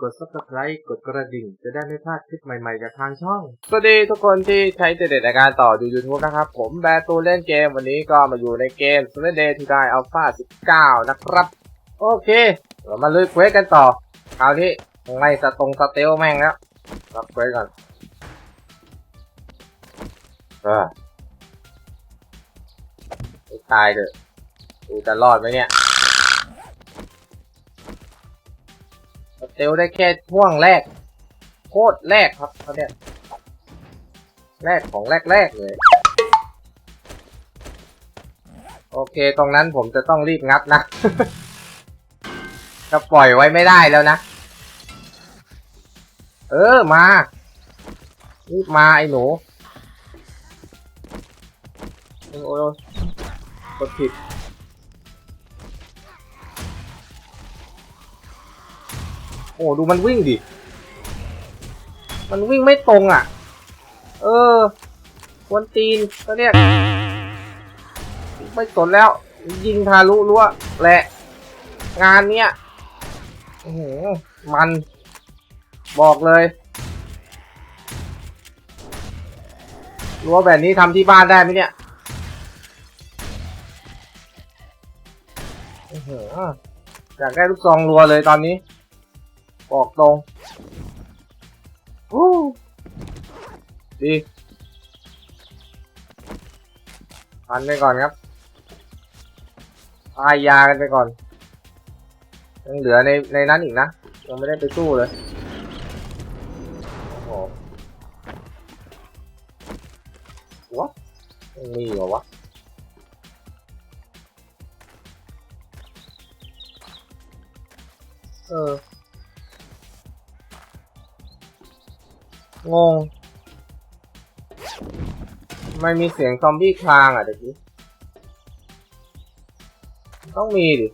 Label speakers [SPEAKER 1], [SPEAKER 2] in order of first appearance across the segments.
[SPEAKER 1] กด subscribe กดกระดิ่ง จะได้ไม่พลาดคลิปใหม่ๆจากทางช่อง สวัสดีทุกคนที่ใช้เด็ดในการต่อดู YouTube นะครับ ผมแบร์ตูเล่นเกมวันนี้ก็มาอยู่ในเกม s l a y Day to Die Alpha 19 นะครับ โอเค เรามาลุยเควสกันต่อ คราวนี้ไม่สตรงสเตลแม่งแล้วรับเควสก่อนเออตายเถอะกูจะรอดไหมเนี่ย สเตลได้แค่ช่วงแรก โคตรแรกครับเขาเนี่ยแรกของแรกๆเลย โอเค ตรงนั้นผมจะต้องรีบงัดนะ จะปล่อยไว้ไม่ได้แล้วนะ เออ มา รีบมาไอ้หนู โอ้ยโอ้ยกดผิด โอ้ดูมันวิ่งดิ มันวิ่งไม่ตรงอะ เออควนตีนก็เรียกไม่สนแล้ว ยิงทะลุรั้วแหละ งานเนี้ยโอ้โหมันบอกเลยรั้วแบบนี้ทำที่บ้านได้ไหมเนี่ยอยากได้ลูกซองรัวเลยตอนนี้ บอกตรงอู้ดีพันไปก่อนครับพายยากันไปก่อน ยังเหลือในในนั้นอีกนะ ยังไม่ได้ไปสู้เลย โอ้โหวะยังมีเหรอวะเออ งงไม่มีเสียงซอมบี้คลางอะเด็กนี้ต้องมีดิ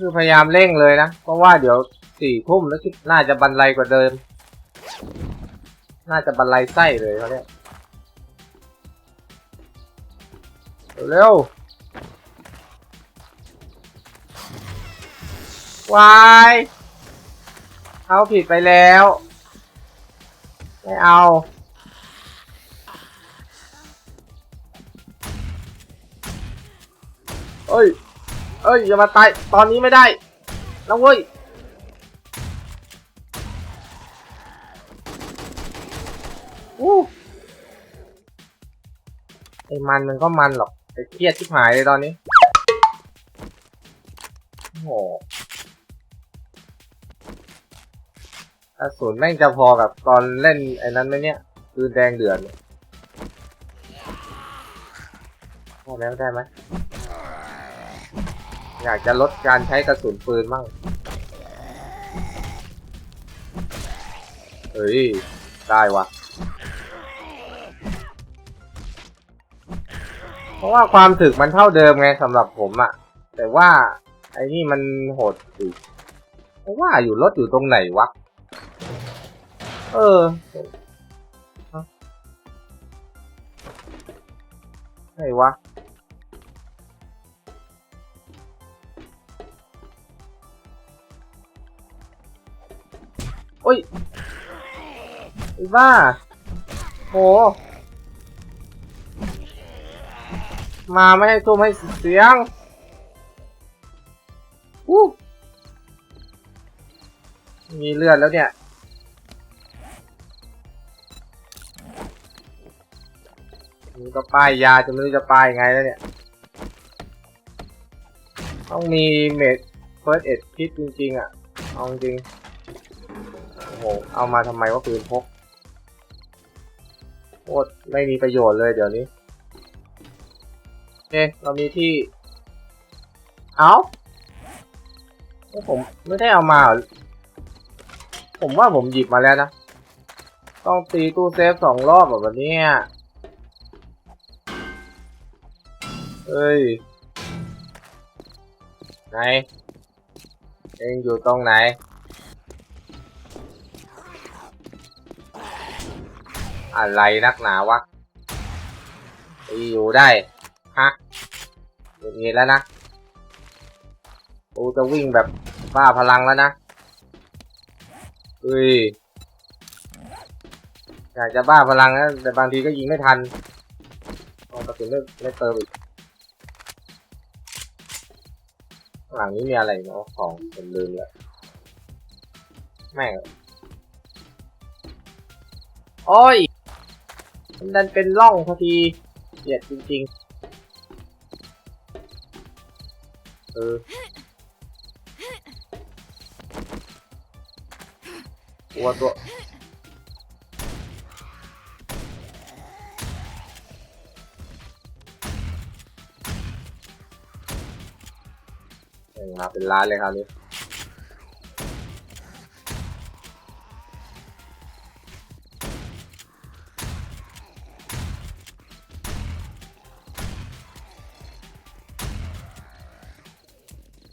[SPEAKER 1] คือพยายามเร่งเลยนะ เพราะว่าเดี๋ยวสี่ทุ่มแล้วคิดน่าจะบันไลกว่าเดิม น่าจะบันไลไส้เลยเขาเนี่ย เร็ววายเอาผิดไปแล้ว ไม่เอา เอ้ย เอ้ย อย่ามาตาย ตอนนี้ไม่ได้นะเว้ยอู้ไอ้มันมันก็มันหรอก ไอ้เครียดชิบหายเลยตอนนี้ โอ้โหกระสุนแม่งจะพอกับตอนเล่นไอ้นั้นไหมเนี่ยปืนแดงเดือดพอแล้วได้ไหมอยากจะลดการใช้กระสุนปืนมั่งเฮ้ย ได้วะ ราะว่าความถึกมันเท่าเดิมไงสำหรับผมอะแต่ว่าไอ้นี่มันโหดสิเพราะว่าอยู่รถอยู่ตรงไหนวะ เออไหนวะโอ้ยไอ้บ้าโห มาไม่ให้ตุ้มให้เสียงวู้มีเลือดแล้วเนี่ยนี่ก็ป้ายยาจะไม่รู้จะป้ายยังไงแล้วเนี่ย ต้องมีเมดเฟิร์สเอ็ดคิดจริงๆอะ เอาจริง โอ้โห เอามาทำไมว่าปืนพกโคตรไม่มีประโยชน์เลยเดี๋ยวนี้ เคเรามีที่ เอาผมไม่ได้เอามาหรอผมว่าผมหยิบมาแล้วนะ ต้องตีตู้เซฟสองรอบแบบวันนี้เอ้ย ไหน เองอยู่ตรงไหนอะไรนักหนาวะ ตีอยู่ได้ ฮะ อย่างงี้แล้วนะกูจะวิ่งแบบบ้าพลังแล้วนะเฮ้ยอยากจะบ้าพลังนะแต่บางทีก็ยิงไม่ทันกระสุนไม่ไม่เติมอีกหลังนี้มีอะไรเนาะของผมลืมเลยแม่งโอ้ยมันดันเป็นร่องพอดีเกลียดจริงๆ เออวัวตัวเออมาเป็นล้านเลยครับนี่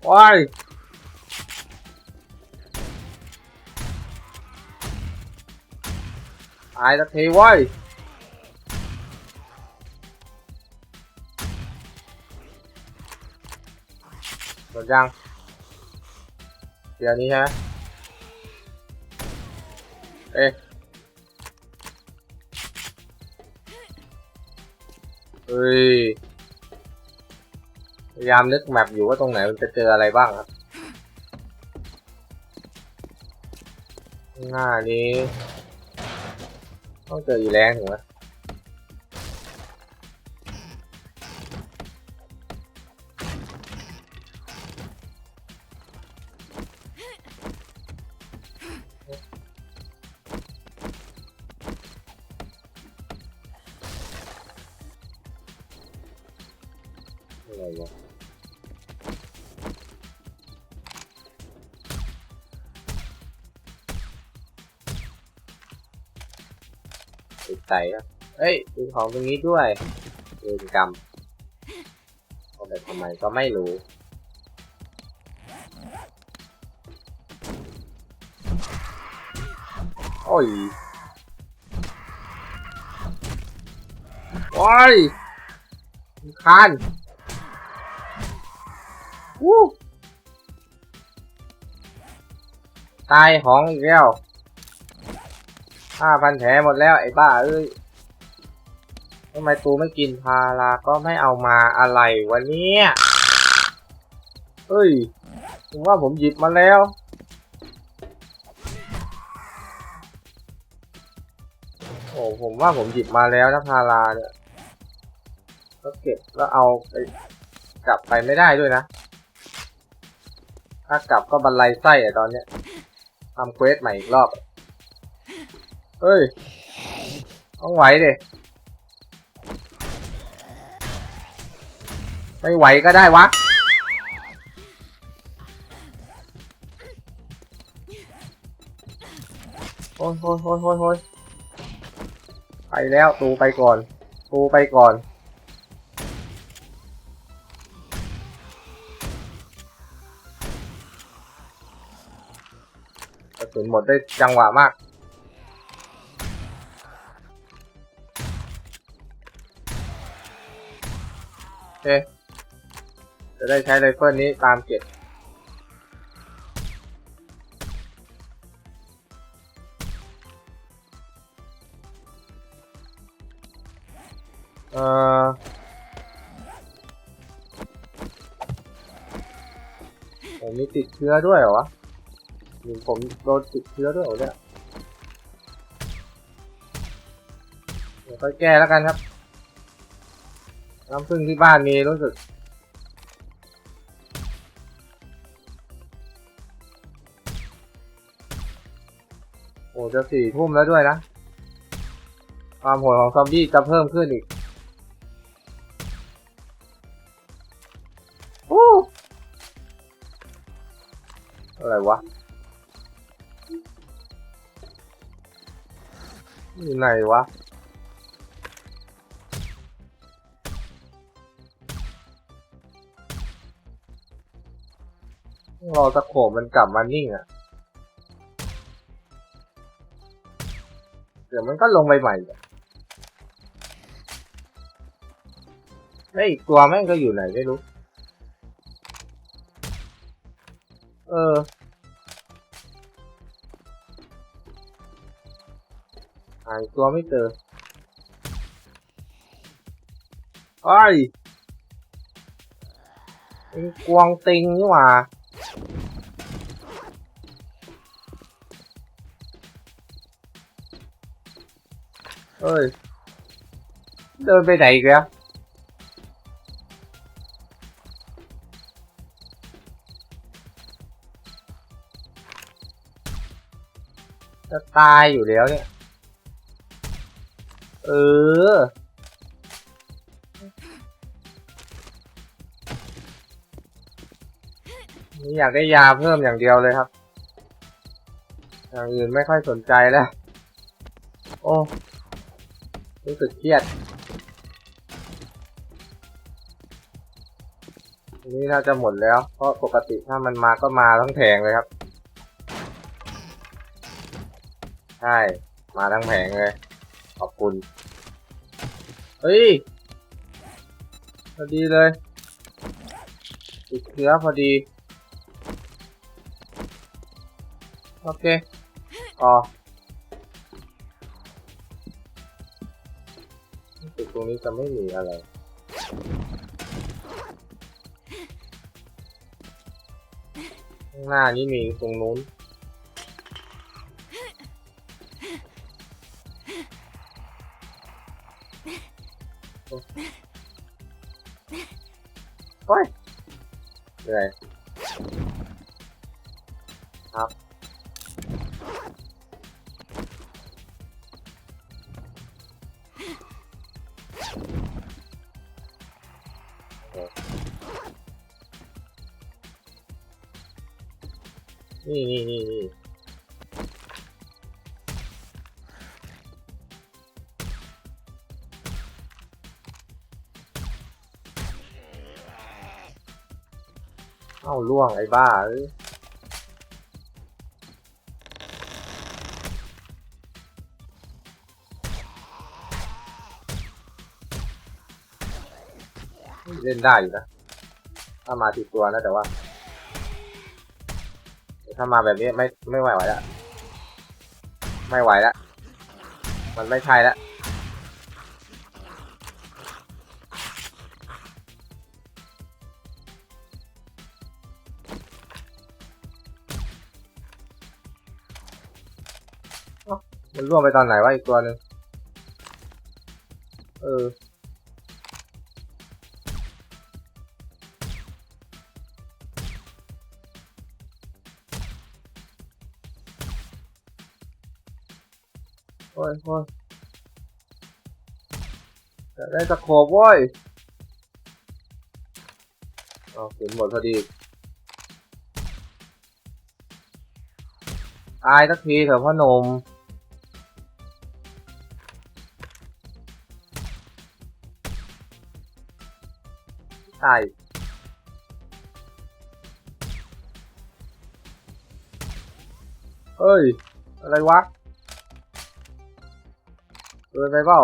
[SPEAKER 1] ว้ายตายสักทีว้ยหมดยังเดี๋ยวนี้ฮะเอ๊ะเฮ้ย พยายามนึกแมปอยู่ว่าตรงไหนมันจะเจออะไรบ้างครับหน้านี้ ต้องเจออีแรงถูกไหม ใจครับเอ้ยมีของตรงนี้ด้วยเวรกรรมเอาไปทำไมก็ไม่รู้โอ้ยว้ยคานวู้ตายของอีกแล้ว ห้าพันแผลหมดแล้วไอ้บ้าเอ้ยทำไมตูไม่กินพาราก็ไม่เอามาอะไรวันนี้เฮ้ยผมว่าผมหยิบมาแล้วโอ้ผมว่าผมหยิบมาแล้วนะพาราเนี่ยก็เก็บแล้วเอาไปกลับไปไม่ได้ด้วยนะ ถ้ากลับก็บันไลไส้อะตอนเนี้ยทำเควสใหม่อีกรอบ เฮ้ย ต้องไหวดิไม่ไหวก็ได้วะ โอ้ยโอ้ยโอ้ยโอ้ยโอ้ยไปแล้วตูไปก่อนตูไปก่อนกระสุนหมดได้จังหวะมาก จะได้ใช้ไรเฟิลนี้ตามเก็บเอ่อผมมีติดเชื้อด้วยเหรอวะหรือผมโดนติดเชื้อด้วยเหรอเนี่ยเดี๋ยวค่อยแก้แล้วกันครับ น้ำผึ้งที่บ้านมีรู้สึก โอ้จะสี่ทุ่มแล้วด้วยนะ ความโหดของซอมบี้จะเพิ่มขึ้นอีกโอ้อะไรวะอยู่ไหนวะ พอสโขมันกลับมานิ่งอะ่ะ เดี๋ยวมันก็ลงไปใหม่ไล้อีกตัวแม่งก็อยู่ไหนไม่รู้ เออ หายตัวไม่เจอไอ้กวางติงนี่หว่า เอ้ย เดินไปไหนอีกแล้วจะตายอยู่แล้วเนี่ย เออ นี่อยากได้ยาเพิ่มอย่างเดียวเลยครับ อย่างอื่นไม่ค่อยสนใจแล้ว โอ้ รู้สึกเครียดอันนี้น่าจะหมดแล้ว เพราะปกติถ้ามันมาก็มาทั้งแผงเลยครับ ใช่ มาทั้งแผงเลย ขอบคุณ เฮ้ย พอดีเลยติดเชื้อพอดี โอเค อ๋อ นี้จะไม่มีอะไรข้างหน้านี้มีตรงนู้นโอ้ยเหนื่อย ล่วงไอ้บ้าเอ้ยเล่นได้อยู่นะ ถ้ามาติดตัวนะแต่ว่า ถ้ามาแบบนี้ไม่ไม่ไหวไหวแล้ว ไม่ไหวแล้ว มันไม่ใช่แล้ว ร่วงไปตอนไหนวะอีกตัวหนึ่งเออ โอ้ยโอ้ยจะได้ตะโขบโว้ยเอาขุนหมดพอดีตายสักทีเถอะพ่อหนุ่ม ตายเฮ้ย อะไรวะเกินไปเปล่า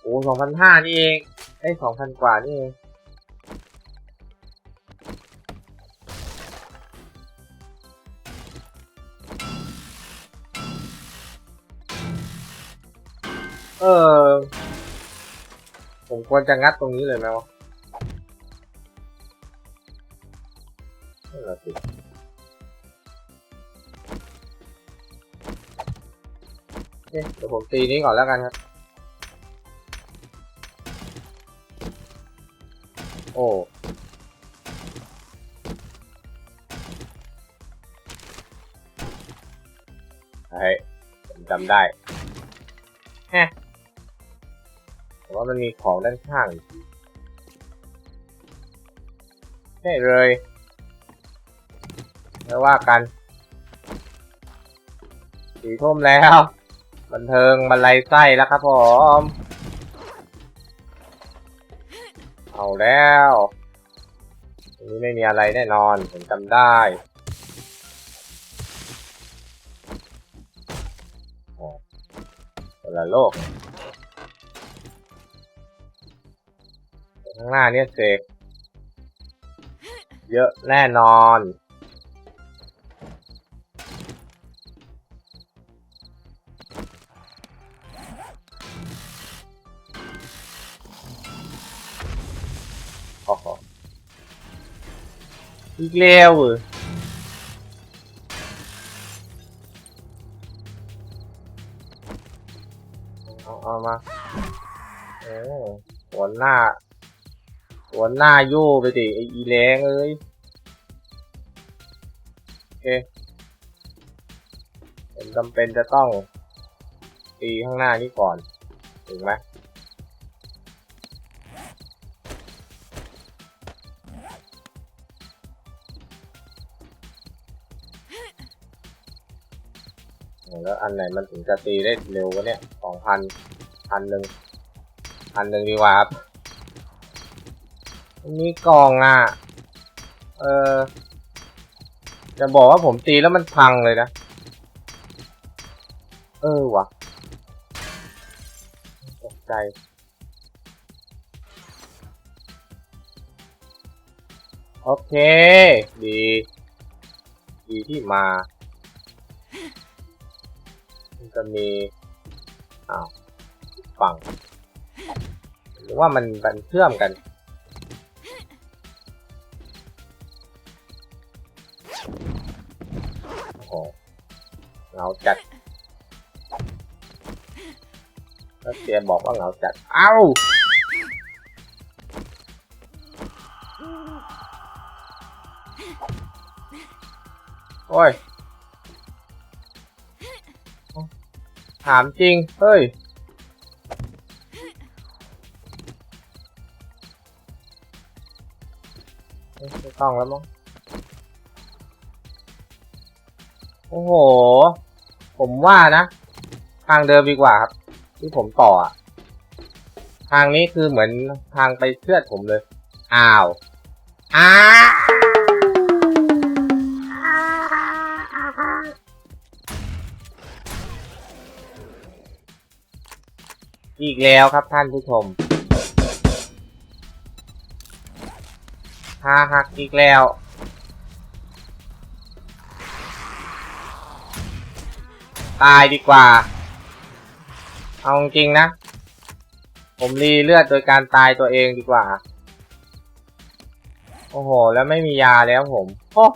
[SPEAKER 1] โอ้สองพันห้านี่เองไอ้สองพันกว่านี่เองเออ ผมควรจะงัดตรงนี้เลยไหมวะนั่นแหละสิโอเคเดี๋ยวผมตีนี้ก่อนแล้วกันครับ โอ้เฮ้ยผมจำได้แฮะ ว่ามันมีของด้านข้างอีกใช่เลยไม่ว่ากันสีทุ่มแล้ว บันเทิงบรรลัยไส้แล้วครับผม เอาแล้วนนี้ไม่มีอะไรแน่นอน ผมจำได้โอ้คนละโลก ข้างหน้าเนี่ยเสกเยอะแน่นอน โอ้โหอีกแล้วเหรอเอาเอามา เออหัวหน้า หัวหน้าโย่ไปดิไออีแรงเอ้ยโอเคผมจำเป็นจะต้องตีข้างหน้านี้ก่อน ถึงไหมแล้วอันไหนมันถึงจะตีได้เร็ววะเนี่ยสองพันพันหนึ่งพันหนึ่งดีกว่าครับ มีกล่องอะ เออจะบอกว่าผมตีแล้วมันพังเลยนะ เออวะตกใจ โอเค ดี ดีที่มามันจะมี อ้าวฝัง หรือว่ามันมันเชื่อมกัน จัดแล้วเตียบอกว่าเหงาจัด เอ้า โอ้ย ถามจริง เฮ้ย ไม่ต้องแล้วมั้ง โอ้โห ผมว่านะ ทางเดิมดีกว่าครับ ที่ผมต่ออะทางนี้คือเหมือนทางไปเชือดผมเลย อ้าว อ้าอีกแล้วครับท่านผู้ชมฮาหักอีกแล้ว ตายดีกว่า เอาจริงนะ ผมรีเลือดโดยการตายตัวเองดีกว่า โอ้โห แล้วไม่มียาแล้วผมโอ้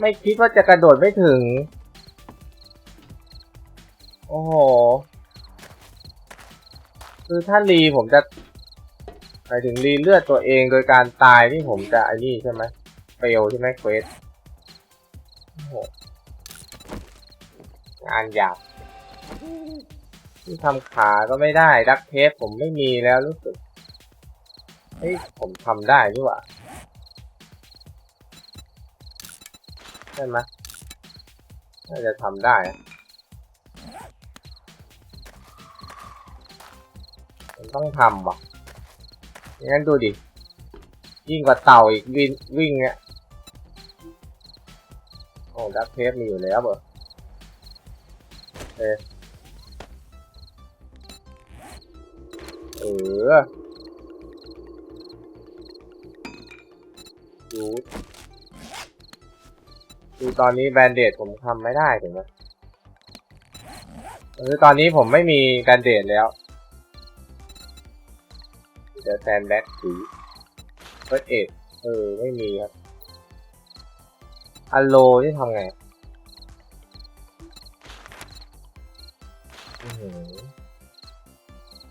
[SPEAKER 1] ไม่คิดว่าจะกระโดดไม่ถึง โอ้โห คือถ้ารีผมจะหมายถึงรีเลือดตัวเองโดยการตายที่ผมจะไอ้นี่ใช่ไหมเฟลใช่ไหมเควสโอ้โห งานหยาบที่ทำขาก็ไม่ได้ ดักเทปผมไม่มีแล้วรู้สึก เฮ้ย ผมทำได้นี่หว่าใช่ไหมน่าจะทำได้มันต้องทำว่ะงั้นดูดิ ยิ่งกว่าเต่าอีกวิ่งวิ่งเนี่ยโอ้ดักเทปมีอยู่แล้วเบอร์ ออเออดูดูตอนนี้แบนเดดผมทำไม่ได้ถึงไหมคือตอนนี้ผมไม่มีแบนเดดแล้วเดอะแซนแบ็กสีเฟิร์สเอ็ดเออ ไม่มีครับอัลโลที่ทำไง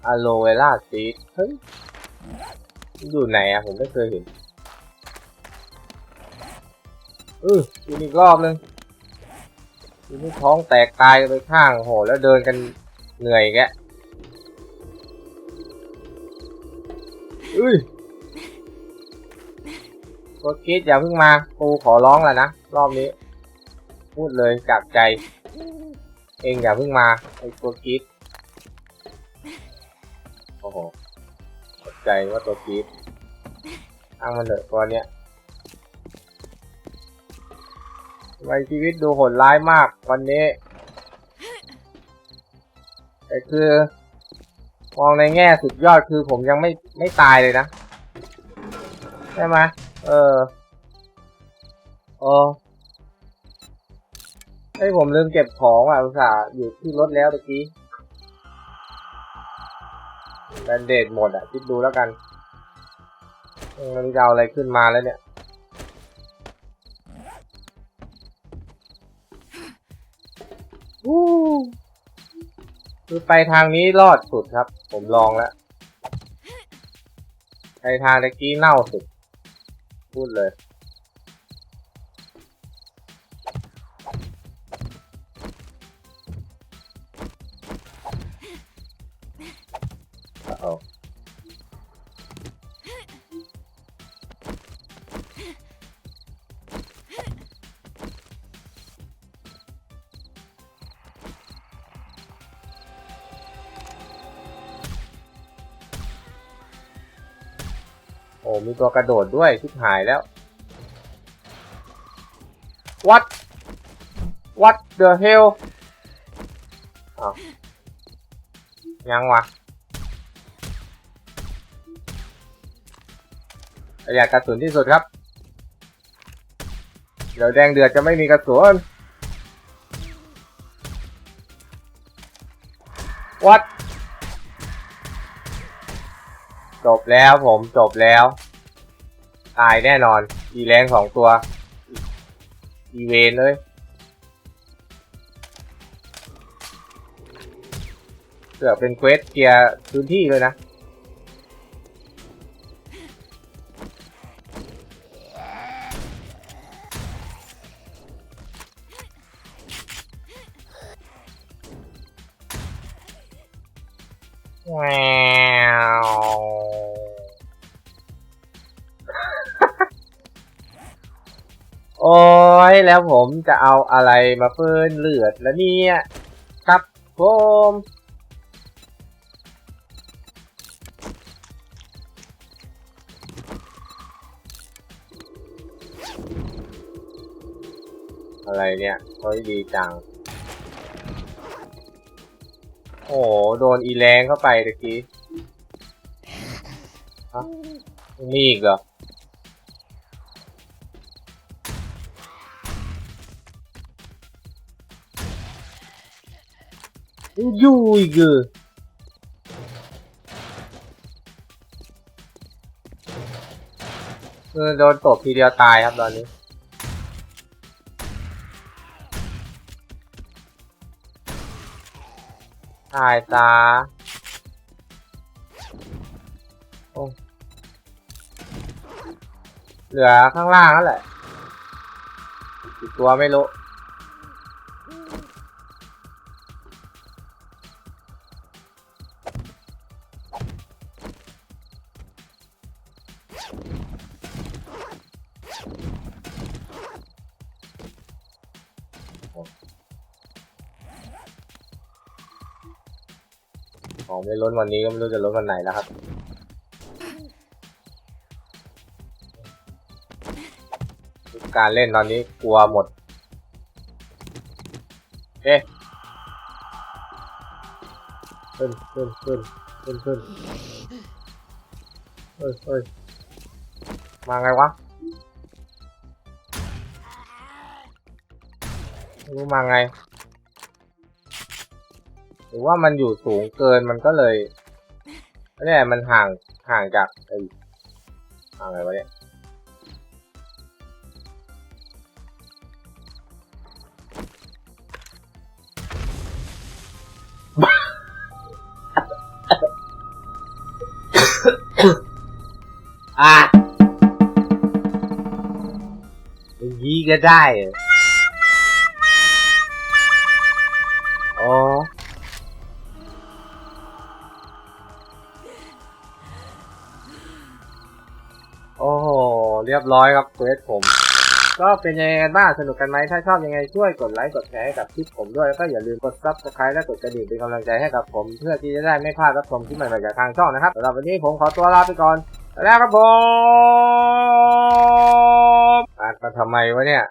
[SPEAKER 1] อัลโลเวล่าซีดเฮ้ย อยู่ไหนอะผมไม่เคยเห็นเออดูอีกรอบนึงดูนี่ท้องแตกตายกันไปข้างโหแล้วเดินกันเหนื่อยแกอุ้ยตัวคิดอย่าเพิ่งมากูขอร้องแล้วนะ รอบนี้ พูดเลยจากใจ เองอย่าเพิ่งมาไอ้ตัวคิด ใจว่าตัวคิดอ้างมันเถอะตัวเนี้ยทำไมชีวิตดูโหดร้ายมากวันนี้ แต่คือ มองในแง่สุดยอดคือผมยังไม่ไม่ตายเลยนะ ใช่ไหมเออโอ้ไอ้ยผมลืมเก็บของอะอุตส่าห์อยู่ที่รถแล้วตะกี้ บนเดดหมดอะ คิดดูแล้วกันเออมันจะเอาอะไรขึ้นมาแล้วเนี่ยวู้คือไปทางนี้รอดสุดครับ ผมลองแล้วไปทางตะกี้เน่าสุด พูดเลย ตัวกระโดดด้วยชิบหายแล้ว what what the hell ยังวะประหยัดกระสุนที่สุดครับ เดี๋ยวแดงเดือดจะไม่มีกระสุน what จบแล้วผมจบแล้ว ตายแน่นอน อีแรงสองตัว อีเวนเลยเกือบเป็นเควสเคลียร์พื้นที่เลยนะแวว อ้ยแล้วผมจะเอาอะไรมาเพิ่นเลือดแล้วเนี่ย ครับผมอะไรเนี่ยเฮ้ยดีจัง โอ้โหโดนอีแรงเข้าไปตะกี้ฮะมีอีกเหรอ อยู่อีกเหรอโดนตบทีเดียวตายครับตอนนี้ตายตาโอ้เหลือข้างล่างนั่นแหละอีกตัวไม่รู้ ของไม่ล้นวันนี้ก็ไม่รู้จะล้นวันไหนแล้วครับ การเล่นตอนนี้กลัวหมด เอ๊ะขึ้นขึ้นขึ้นขึ้นขึ้นเฮ้ยเฮ้ยมาไงวะไม่รู้มาไง รือว่ามันอยู่สูงเกินมันก็เลยเนี่ยมันห่างห่างจากไอ้ห่างอะไรวะเนี่ยอะยี้ก็ได้ เรียบร้อยครับเควสผม ก็เป็นยังไงกันบ้างสนุกกันไหมถ้าชอบยังไงช่วยกดไลค์กดแชร์ให้กับคลิปผมด้วย แล้วก็อย่าลืมกดซับสไครต์และกดกระดิ่งเป็นกำลังใจให้กับผม เพื่อที่จะได้ไม่พลาดรับชมคลิปใหม่ๆจากทางช่องนะครับสำหรับวันนี้ผมขอตัวลาไปก่อนแล้วครับผมอ่านมาทำไมวะเนี่ย